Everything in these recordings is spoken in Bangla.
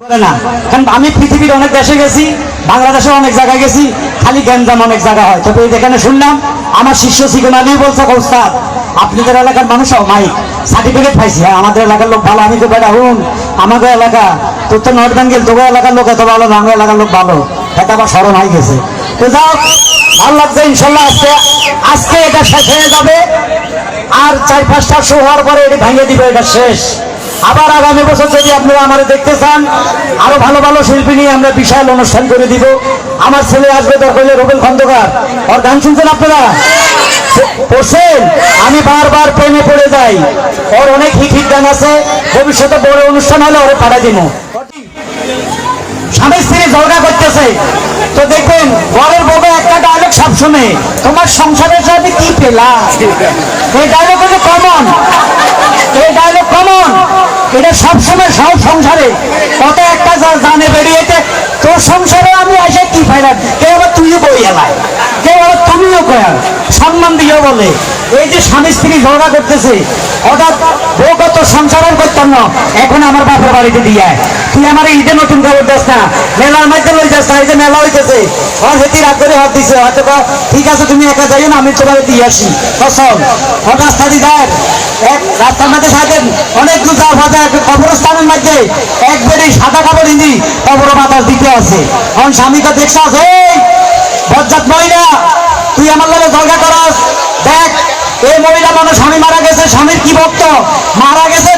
বলে আমি পৃথিবীর অনেক দেশে গেছি বাংলাদেশের অনেক জায়গায় গেছি, খালি গ্যাঞ্জাম অনেক জায়গা হয়। তবে এই যেখানে শুনলাম, আমার শিষ্য শিখন আলী বলছে ওস্তাদ আপনাদের এলাকার মানুষ মাইক সার্টিফিকেট পাইছি। হ্যাঁ আমাদের এলাকার লোক ভালো, আমি তো বেটা হুন আমাদের এলাকা, তোর তো নর্থ বেঙ্গল তোর এলাকার লোক এত ভালো আমার এলাকার লোক ভালো। এটা আবার স্মরণ হয়ে গেছে। তো যাও, ভালো লাগছে, ইনশাল্লাহ আজকে আজকে এটা শেষ হয়ে যাবে। আর চার পাঁচটা শো হওয়ার পরে এটা ভেঙে দিবে, এটা শেষ। আবার আগামী বছর যদি আপনারা আমাদের দেখতে চান, আরও ভালো ভালো শিল্পী নিয়ে আমরা বিশাল অনুষ্ঠান করে দিব। আমার ছেলে আসবে দরকার রুবেল খন্দকার। ওর গান শুনছেন আপনারা? বসেন, আমি বারবার প্রেমে পড়ে যাই। ওর অনেক হিট হিট গান আছে। ভবিষ্যতে বড় অনুষ্ঠান হলে ওরে পাঠা দিব স্বামী স্ত্রী ঝগড়া করতেছে। তো দেখবেন, ঘরের বউ একটা ডায়লগ সব শুনে তোমার সংসারের সাথে কি পেলা এই ডায়লগ হচ্ছে কমন এটা সবসময় সব সংসারে। কত একটা দানে বেরিয়েছে, তোর সংসারে আমি আসে কি ফাইলাম কেউ আবার তুইও বই এলাই কেউ আবার তুমিও কয়ার সম্মান দিয়ে বলে। এই যে স্বামী স্ত্রী ঝগড়া করতেছে, হঠাৎ বউ কত এখন আমার বাপের বাড়িতে দিয়ে। তুই আমার ঈদে নতুন খবর দাস না, মেলার মধ্যে লই যাস এই যে মেলা হইতেছে। ওর হেতি রাগ করে হাত দিছে, হয়তো ঠিক আছে তুমি একা যাইও না, আমি তোমাকে দিয়ে আসি। কসম ওর রাস্তা দিয়ে এক রাস্তার মধ্যে থাকেন অনেক দূর এক কবরস্থানের মধ্যে একবারে সাদা কাপড় ইন্দি কবর বাতাস দিতে আছে। এখন স্বামীকে দেখছাস এই, বজ্জাত মহিলা, তুই আমার লগে ঝগড়া করাস। দেখ, এই মহিলা মানুষ, স্বামী মারা গেছে, স্বামীর কি ভক্ত? মারা গেছে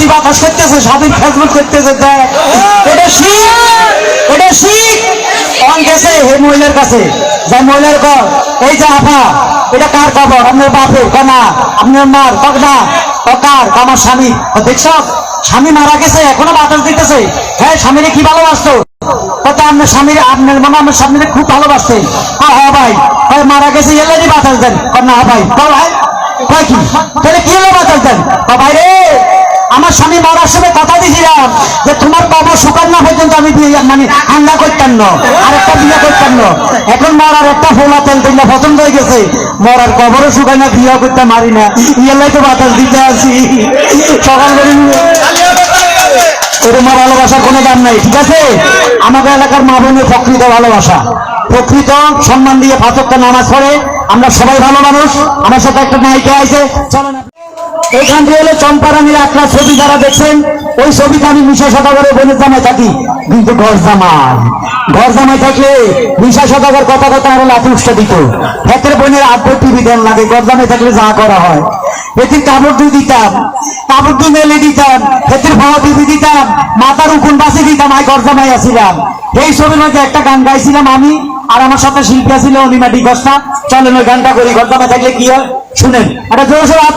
উঠি বাতাস করতেছে স্বামীর ফেসবুক করতেছে আপনার মার গেছে, এখনও বাতাস দিতেছে। হ্যাঁ স্বামীরে কি ভালোবাসতো? কত আপনার স্বামীর, আপনার মনে আমার স্বামীরে খুব ভালোবাসতেন হ্যাঁ হ্যাঁ ভাই মারা গেছে এলাদি বাতাস দেন। না হ্যাঁ ভাই ভাই, কি তাহলে বাতাস দেন? কয় ভাই রে। আমার স্বামী মরার সময় কথা দিয়েছিলাম যে তোমার কবর শুকান না পর্যন্ত আমি বিয়ে মানে হাঙ্গা করতাম না, আর একটা বিয়ে করতাম না। এখন মরার একটা ফোলা তেল দিন পছন্দ হয়ে গেছে। মরার কবরও শুকায় না বিয়ে করতে মারি না। ইয়ালাই তো বাতাস দিতে আসি। সকাল করে এরকম ভালোবাসার কোনো দাম নাই, ঠিক আছে? আমাদের এলাকার মা বোনের প্রকৃত ভালোবাসা। প্রকৃত সম্মান দিয়ে ফাঁচকটা নামাজ পড়ে। আমরা সবাই ভালো মানুষ। আমার সাথে একটা নায়িকা আছে। চলেন এইখান দিয়ে হলো চম্পারানির একটা ছবি যারা দেখছেন, ওই ছবিতে আমি মিশা সদাগরের বোনের জামাই থাকি। কিন্তু ঘর জামাই। ঘর জামাই থাকলে মিশা সদাগর কথা কথা আরও লাঠি উষ্টা দিত। হাতের বোনের টিভি দেন লাগে, ঘর জামাই থাকলে যা করা হয়। এটির কাপড় দুই দিতাম, কাপড় দুই মেলে দিতাম এটির ভাওয়া দিবি দিতাম, মাথার উকুন বাসি দিতাম আই ঘর জামাই আসিলাম। এই ছবির মধ্যে একটা গান গাইছিলাম আমি, আর আমার সাথে শিল্পী ছিল অনিমা ডিকস্তা চলেন ওই গানটা করি, ঘর জামাই থাকলে কি হয়? শুনেন। একটা জোর